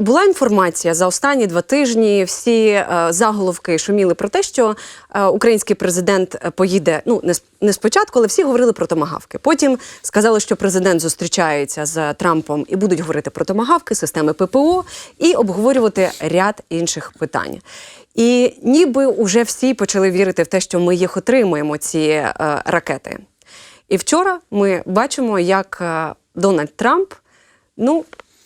Була інформація за останні два тижні. Всі е, заголовки шуміли про те, що е, український президент е, поїде. Ну не не спочатку, але всі говорили про томагавки. Потім сказали, що президент зустрічається з Трампом і будуть говорити про томагавки, системи ППО і обговорювати ряд інших питань. І ніби уже всі почали вірити в те, що ми їх отримуємо, ці е, ракети. І вчора ми бачимо, як е, Дональд Трамп ну,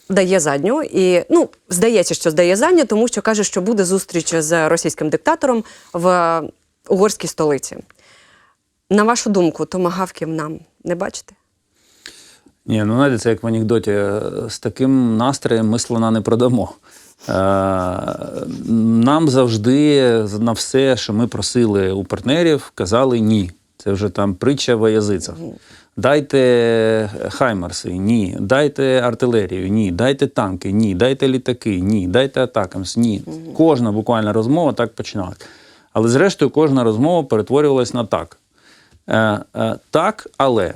дає задню. І ну, здається, що здає задню, тому що каже, що буде зустріч з російським диктатором в угорській столиці. На вашу думку, томагавків нам не бачите? Ні, ну знаєте, це як в анекдоті. е, З таким настроєм ми слона не продамо. Е, Нам завжди на все, що ми просили у партнерів, казали ні. Це вже там притча во язицях. Дайте хаймарси, ні, дайте артилерію, ні, дайте танки, ні, дайте літаки, ні, дайте атакамс, ні. Кожна буквально розмова так починалась. Але зрештою кожна розмова перетворювалась на так. Е, е, так, але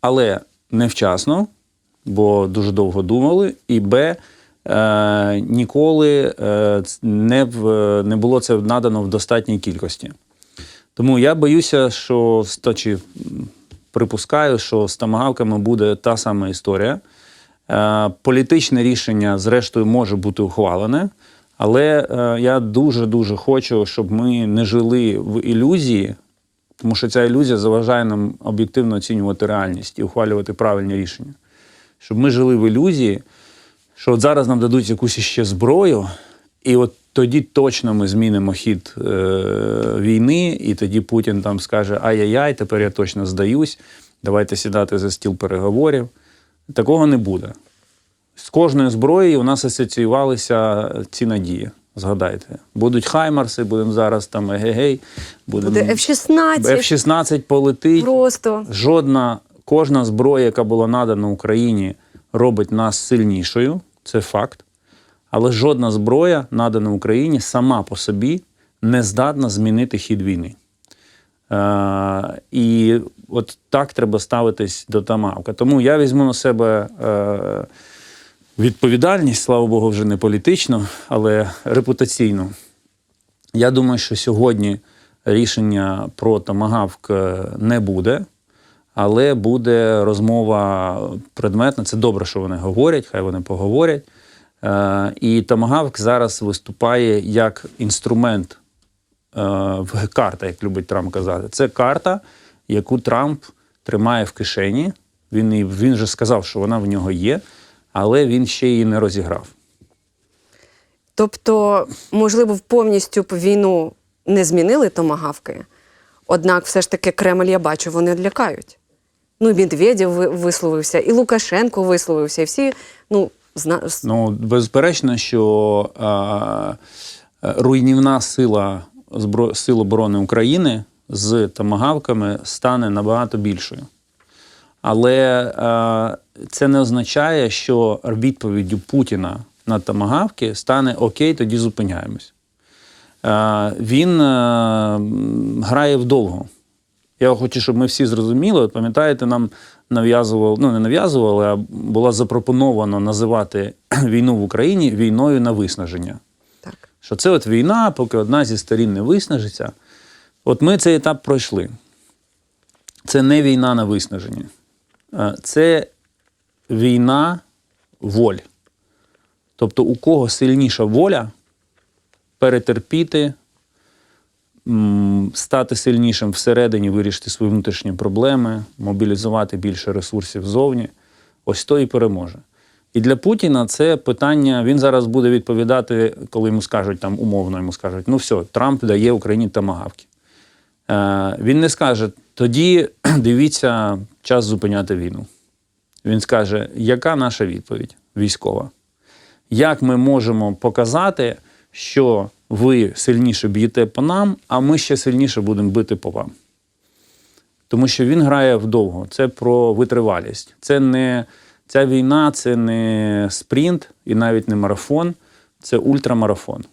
але невчасно, бо дуже довго думали, і Б. Е, ніколи е, не, в, не було це надано в достатній кількості. Тому я боюся, що м, припускаю, що з тамагавками буде та сама історія. Е, політичне рішення, зрештою, може бути ухвалене, але е, я дуже-дуже хочу, щоб ми не жили в ілюзії, тому що ця ілюзія заважає нам об'єктивно оцінювати реальність і ухвалювати правильні рішення. Щоб ми жили в ілюзії, що от зараз нам дадуть якусь іще зброю, і от тоді точно ми змінимо хід е, війни, і тоді Путін там скаже: Ай-яй-яй, тепер я точно здаюсь, давайте сідати за стіл переговорів. Такого не буде. З кожною зброєю у нас асоціювалися ці надії. Згадайте, будуть хаймарси, будемо зараз там егегей, будемо Буде F-16, F-16 полетить. просто. Жодна кожна зброя, яка була надана Україні, робить нас сильнішою. Це факт. Але жодна зброя, надана Україні, сама по собі не здатна змінити хід війни. Е, і от так треба ставитись до Тамавка. Тому я візьму на себе е, відповідальність, слава Богу, вже не політично, але репутаційну. Я думаю, що сьогодні рішення про Томагавк е, не буде, але буде розмова предметна. Це добре, що вони говорять, хай вони поговорять. Е, І Томагавк зараз виступає як інструмент е, карта, як любить Трамп казати. Це карта, яку Трамп тримає в кишені. Він, він же сказав, що вона в нього є, але він ще її не розіграв. Тобто, можливо, повністю б війну не змінили томагавки, однак все ж таки Кремль, я бачу, вони лякають. Ну, Медведєв висловився, і Лукашенко висловився, і всі, ну, зна... Ну, безперечно, що е, руйнівна сила збро... Сил оборони України з томагавками стане набагато більшою. Але е, це не означає, що відповіддю Путіна на томагавки стане окей, тоді зупиняємось. Е, він е, грає вдовго. Я хочу, щоб ми всі зрозуміли. Пам'ятаєте, нам нав'язували, ну не нав'язували, а було запропоновано називати війну в Україні війною на виснаження. так. Що це от війна, поки одна зі сторін не виснажиться. От ми цей етап пройшли. Це не війна на виснаження. Це війна воль. Тобто, у кого сильніша воля перетерпіти, стати сильнішим всередині, вирішити свої внутрішні проблеми, мобілізувати більше ресурсів ззовні, ось то і переможе. І для Путіна це питання. Він зараз буде відповідати, коли йому скажуть там умовно, йому скажуть, ну все, Трамп дає Україні тамагавки. Е, він не скаже, тоді дивіться, час зупиняти війну. Він скаже, яка наша відповідь військова? Як ми можемо показати, що ви сильніше б'єте по нам, а ми ще сильніше будемо бити по вам? Тому що він грає вдовго. Це про витривалість. Це не ця війна, це не спринт і навіть не марафон, це ультрамарафон.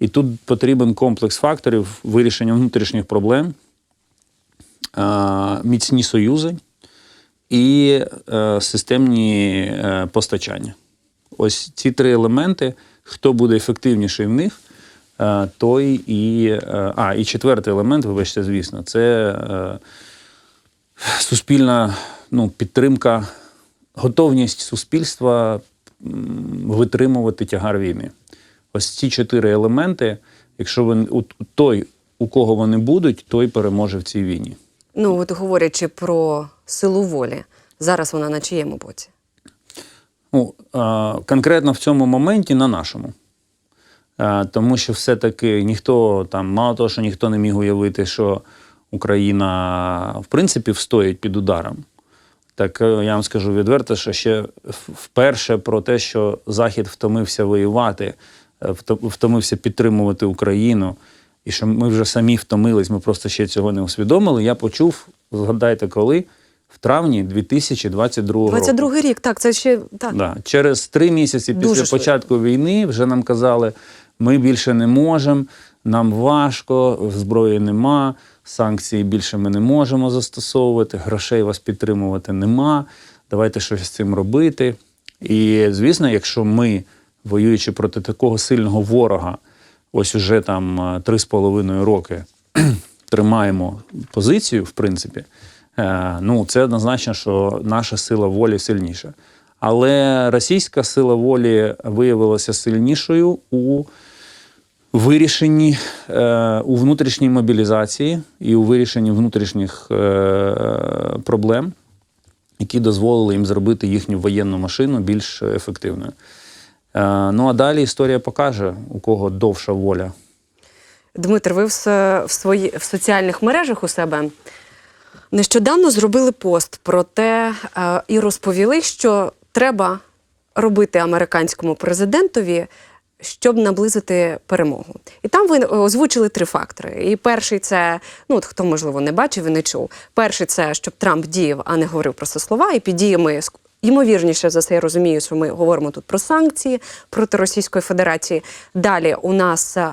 І тут потрібен комплекс факторів вирішення внутрішніх проблем, міцні союзи і е, системні е, постачання. Ось ці три елементи, хто буде ефективніший в них, е, той і. е, А, і четвертий елемент, вибачте, звісно, це е, суспільна ну, підтримка, готовність суспільства витримувати тягар війни. Ось ці чотири елементи, якщо у- той, у кого вони будуть, той переможе в цій війні. Ну, от говорячи про силу волі, зараз вона на чиєму боці? Ну, конкретно в цьому моменті на нашому. Тому що все-таки ніхто там, мало того, що ніхто не міг уявити, що Україна в принципі встоїть під ударом. Так е, я вам скажу відверто, що ще вперше про те, що Захід втомився воювати, е, втомився підтримувати Україну, і що ми вже самі втомились, ми просто ще цього не усвідомили. Я почув, згадайте, коли? В травні 2022 року. 22 рік, так, це ще так. Да. Через три місяці Дуже після швидко. початку війни вже нам казали, ми більше не можемо, нам важко, зброї нема, санкції більше ми не можемо застосовувати, грошей вас підтримувати нема. Давайте щось з цим робити. І звісно, якщо ми, воюючи проти такого сильного ворога, ось уже там е, три з половиною роки тримаємо позицію, в принципі, е, ну це однозначно, що наша сила волі сильніша. Але російська сила волі виявилася сильнішою у вирішенні е, у внутрішній мобілізації і у вирішенні внутрішніх е, проблем, які дозволили їм зробити їхню воєнну машину більш ефективною. Е, ну а далі історія покаже, у кого довша воля. Дмитр, ви в, в, свої, в соціальних мережах у себе нещодавно зробили пост про те е, і розповіли, що треба робити американському президентові, щоб наблизити перемогу. І там ви озвучили три фактори. І перший це, ну от хто можливо не бачив і не чув. Перший це щоб Трамп діяв, а не говорив просто слова. І під діями Ймовірніше за це я розумію, що ми говоримо тут про санкції проти Російської Федерації. Далі у нас е,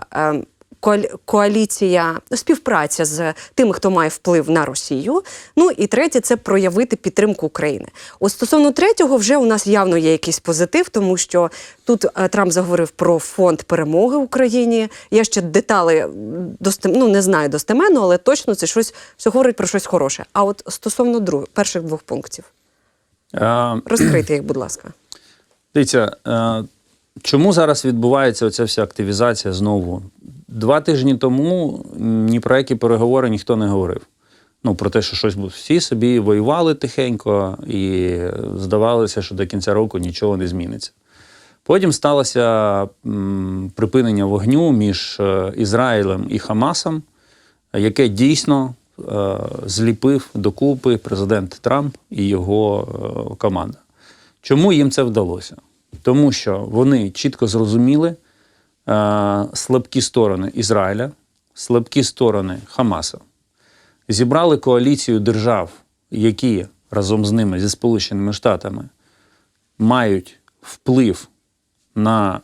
коаліція, співпраця з тими, хто має вплив на Росію. Ну і третє це проявити підтримку України. От стосовно третього, вже у нас явно є якийсь позитив, тому що тут е, Трамп заговорив про фонд перемоги Україні. Я ще детали м, достем... ну, не знаю достеменно, але точно це щось все говорить про щось хороше. А от стосовно друг... перших двох пунктів, розкрийте їх, будь ласка. Дивіться, е, чому зараз відбувається оця вся активізація знову? Два тижні тому ні про які переговори ніхто не говорив. Ну, про те, що щось. Всі собі воювали тихенько і здавалося, що до кінця року нічого не зміниться. Потім сталося припинення вогню між е, Ізраїлем і Хамасом, яке дійсно е, зліпив докупи президент Трамп і його е, команда. Чому їм це вдалося? Тому що вони чітко зрозуміли слабкі сторони Ізраїля, слабкі сторони Хамаса, зібрали коаліцію держав, які разом з ними, зі Сполученими Штатами, мають вплив на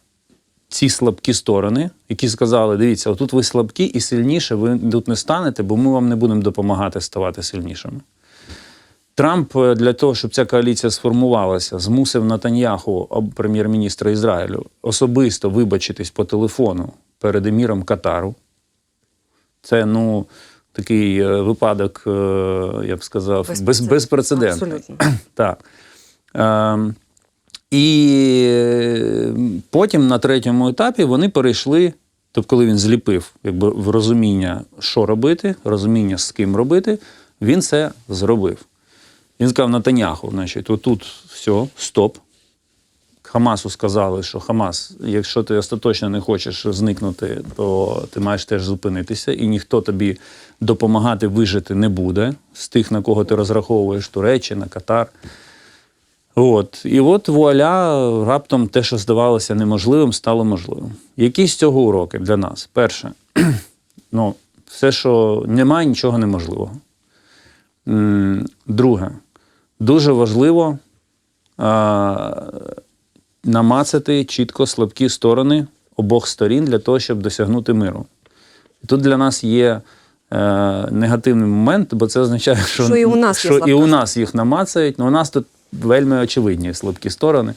ці слабкі сторони, які сказали: дивіться, отут ви слабкі і сильніше, ви тут не станете, бо ми вам не будемо допомагати ставати сильнішими. Трамп е, для того, щоб ця коаліція сформувалася, змусив Натаньяху, прем'єр-міністра Ізраїлю, особисто вибачитись по телефону перед еміром Катару. Це ну такий е, випадок, е, я б сказав, без, Безпрецедентний. Абсолютно. Так. Ем, і потім на третьому етапі вони перейшли, тобто, коли він зліпив якби, в розуміння, що робити, розуміння, з ким робити, він це зробив. Він сказав Натаняху, значить, отут все, стоп. Хамасу сказали, що Хамас, якщо ти остаточно не хочеш зникнути, то ти маєш теж зупинитися, і ніхто тобі допомагати вижити не буде з тих, на кого ти розраховуєш Туреччина, Катар. От. І от вуаля, раптом те, що здавалося неможливим, стало можливим. Які з цього уроки для нас? Перше, ну, все, що немає нічого неможливого. Друге, дуже важливо а, намацати чітко слабкі сторони обох сторін для того, щоб досягнути миру. І тут для нас є е, негативний момент, бо це означає, що, Що і у нас що і у нас їх намацають. Ну, у нас тут вельми очевидні слабкі сторони.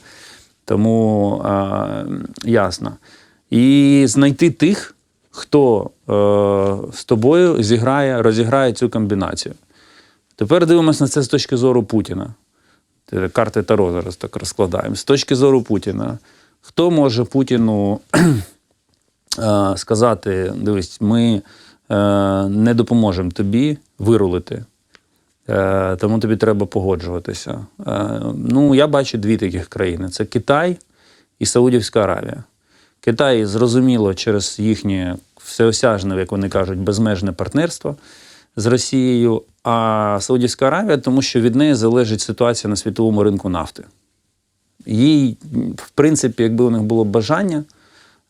Тому е, ясно. І знайти тих, хто е, з тобою зіграє, розіграє цю комбінацію. Тепер дивимося на це з точки зору Путіна. Карти Таро зараз так розкладаємо. З точки зору Путіна. Хто може Путіну е, сказати: дивись, ми е, не допоможемо тобі вирулити, е, тому тобі треба погоджуватися. Ну, я бачу дві таких країни: це Китай і Саудівська Аравія. Китай, зрозуміло, через їхнє всеосяжне, як вони кажуть, безмежне партнерство з Росією, а Саудівська Аравія, тому що від неї залежить ситуація на світовому ринку нафти. Їй, в принципі, якби у них було бажання,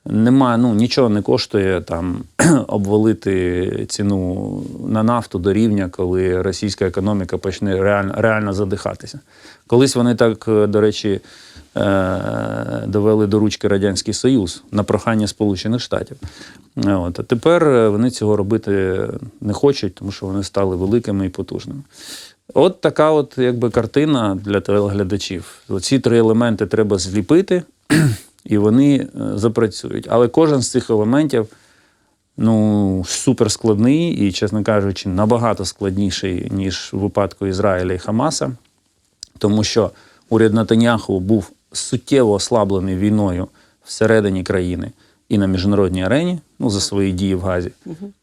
немає, ну, нічого не коштує там обвалити ціну на нафту до рівня, коли російська економіка почне реально, реально задихатися. Колись вони так, е, до речі, е, довели до ручки Радянський Союз на прохання Сполучених Штатів. От. А тепер е, вони цього робити не хочуть, тому що вони стали великими і потужними. От така от якби картина для телеглядачів. Оці три елементи треба зліпити, і вони е, запрацюють. Але кожен з цих елементів ну, суперскладний і, чесно кажучи, набагато складніший, ніж у випадку Ізраїля і Хамаса, тому що уряд Натаняху був суттєво ослаблений війною всередині країни і на міжнародній арені, ну за свої дії в Газі,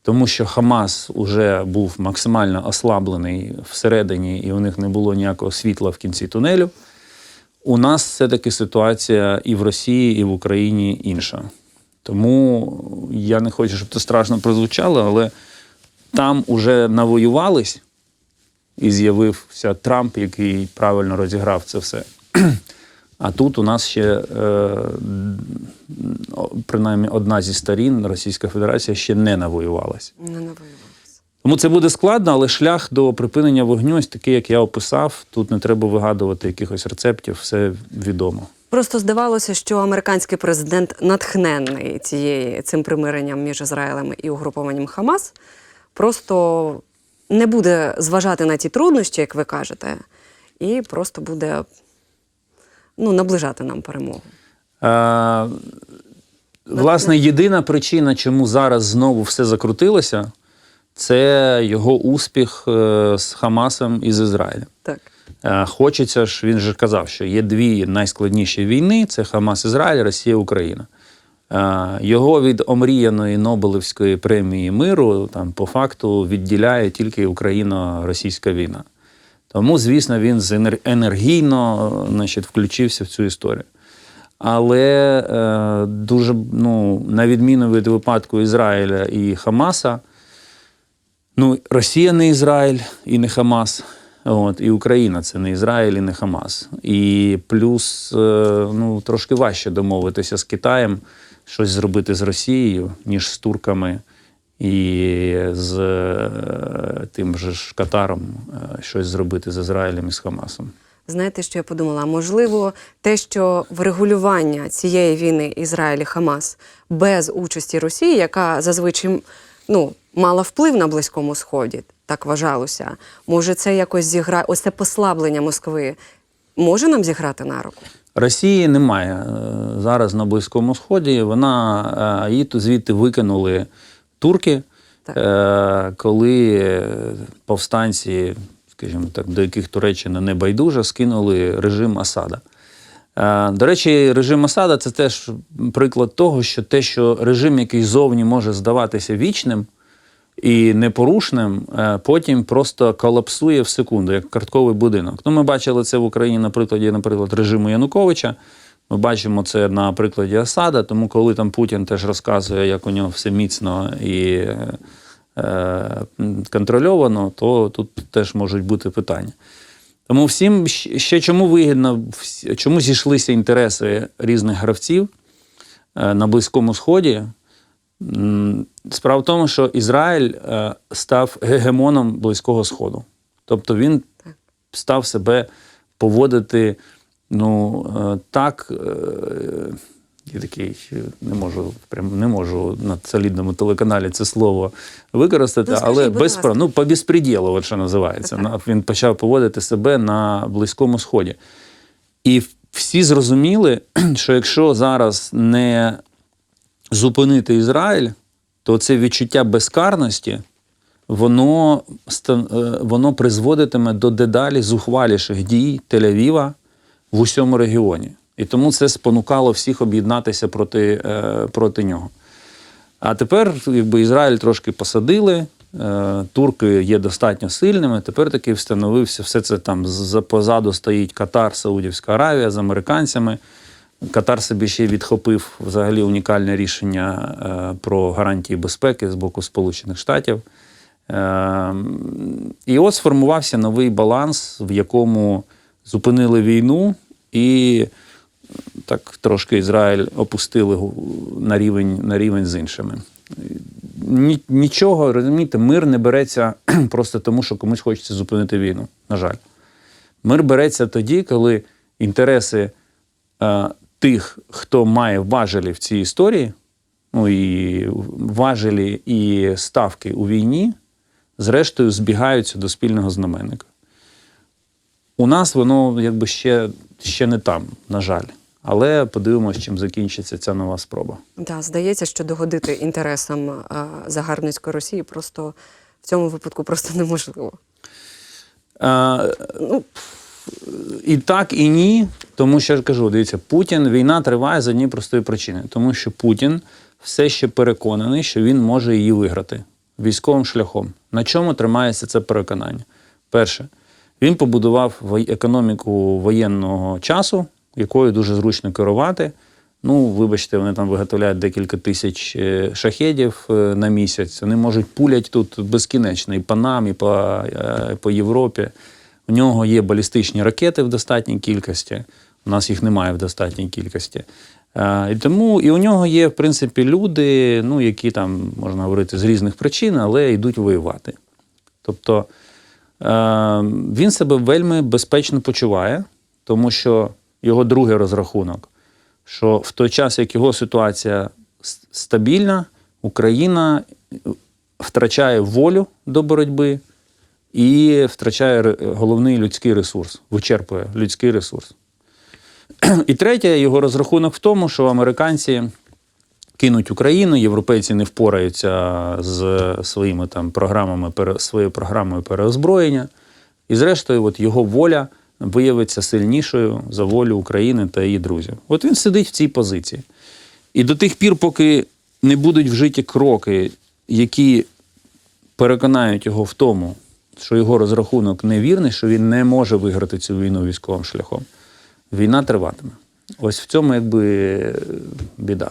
тому що Хамас уже був максимально ослаблений всередині, і у них не було ніякого світла в кінці тунелю. У нас все-таки ситуація і в Росії, і в Україні інша. Тому я не хочу, щоб це страшно прозвучало, але там уже навоювались і з'явився Трамп, який правильно розіграв це все. А тут у нас ще, е, принаймні, одна зі сторін, Російська Федерація, ще не навоювалась. Не навоювалися. Тому це буде складно, але шлях до припинення вогню, ось такий, як я описав, тут не треба вигадувати якихось рецептів, все відомо. Просто здавалося, що американський президент натхненний цієї цим примиренням між Ізраїлем і угрупованням Хамас, просто не буде зважати на ті труднощі, як ви кажете, і просто буде ну, наближати нам перемогу. Е, власне, єдина причина, чому зараз знову все закрутилося, це його успіх е, з Хамасом і з Ізраїлем. Так. Е, Хочеться ж, він же казав, що є дві найскладніші війни: це Хамас Ізраїль, Росія, Україна. Е, Його від омріяної Нобелівської премії миру там по факту відділяє тільки Україно-російська війна. Тому, звісно, він енергійно значить, включився в цю історію. Але е, дуже, ну, на відміну від випадку Ізраїля і Хамаса, Ну, Росія не Ізраїль і не Хамас. От, і Україна це не Ізраїль і не Хамас. І плюс е, ну, трошки важче домовитися з Китаєм, щось зробити з Росією, ніж з турками і з е, тим же ж Катаром е, щось зробити з Ізраїлем і з Хамасом. Знаєте, що я подумала? Можливо, те, що врегулювання цієї війни Ізраїль і Хамас без участі Росії, яка зазвичай ну, мала вплив на Близькому Сході, так вважалося. Може, це якось зіграє, ось це послаблення Москви може нам зіграти на руку? Росії немає е, зараз на Близькому Сході. Вона е, її тут звідти викинули турки, Так. е, коли повстанці, скажімо так, до яких Туреччина не байдужа, скинули режим Асада. До речі, режим Асада це теж приклад того, що те, що режим, який зовні може здаватися вічним і непорушним, е, потім просто колапсує в секунду, як картковий будинок. Ну, ми бачили це в Україні на прикладі, наприклад, режиму Януковича. Ми бачимо це на прикладі Асада, тому коли там Путін теж розказує, як у нього все міцно і е, контрольовано, то тут теж можуть бути питання. Тому всім ще чому вигідно, чому зійшлися інтереси різних гравців е, на Близькому Сході. Справа в тому, що Ізраїль е, став гегемоном Близького Сходу. Тобто він став себе поводити ну, е, так. е, Я такий не можу, прям не можу на солідному телеканалі це слово використати, Ну, скажіть, але без ласка. ну, по безпреділу, от що називається. Так. Він почав поводити себе на Близькому Сході. І всі зрозуміли, що якщо зараз не зупинити Ізраїль, то це відчуття безкарності, воно, е, воно призводитиме до дедалі зухваліших дій Тель-Авіва в усьому регіоні. І тому це спонукало всіх об'єднатися проти, е, проти нього. А тепер, якби Ізраїль трошки посадили, е, турки є достатньо сильними. Тепер таки встановився все це там позаду стоїть Катар, Саудівська Аравія з американцями. Катар собі ще відхопив взагалі унікальне рішення е, про гарантії безпеки з боку Сполучених Штатів. Е, і от сформувався новий баланс, в якому зупинили війну і так трошки Ізраїль опустили на рівень, на рівень з іншими. Нічого, розумієте, мир не береться просто тому, що комусь хочеться зупинити війну. На жаль. Мир береться тоді, коли інтереси е, тих, хто має важелі в цій історії, ну і важелі і ставки у війні, зрештою збігаються до спільного знаменника. У нас воно якби ще, ще не там, на жаль. Але подивимось, чим закінчиться ця нова спроба. Да, здається, що догодити інтересам е, загарбницької Росії просто в цьому випадку просто неможливо. Е, і так, і ні. Тому що я кажу, дивіться, Путін війна триває з однієї простої причини, тому що Путін все ще переконаний, що він може її виграти військовим шляхом. На чому тримається це переконання? Перше, він побудував економіку воєнного часу, якою дуже зручно керувати. Ну, вибачте, вони там виготовляють декілька тисяч е, шахедів е, на місяць. Вони можуть пулять тут безкінечно і по нам, і по, е, по Європі. У нього є балістичні ракети в достатній кількості. У нас їх немає в достатній кількості. Е, І тому і у нього є, в принципі, люди, ну, які там, можна говорити, з різних причин, але йдуть воювати. Тобто е, він себе вельми безпечно почуває, тому що його другий розрахунок, що в той час, як його ситуація стабільна, Україна втрачає волю до боротьби і втрачає головний людський ресурс, вичерпує людський ресурс. І третє, його розрахунок в тому, що американці кинуть Україну, європейці не впораються з своїми там програмами, своєю програмою переозброєння. І зрештою, от його воля виявиться сильнішою за волю України та її друзів. От він сидить в цій позиції. І до тих пір, поки не будуть вжиті кроки, які переконають його в тому, що його розрахунок невірний, що він не може виграти цю війну військовим шляхом, війна триватиме. Ось в цьому якби біда.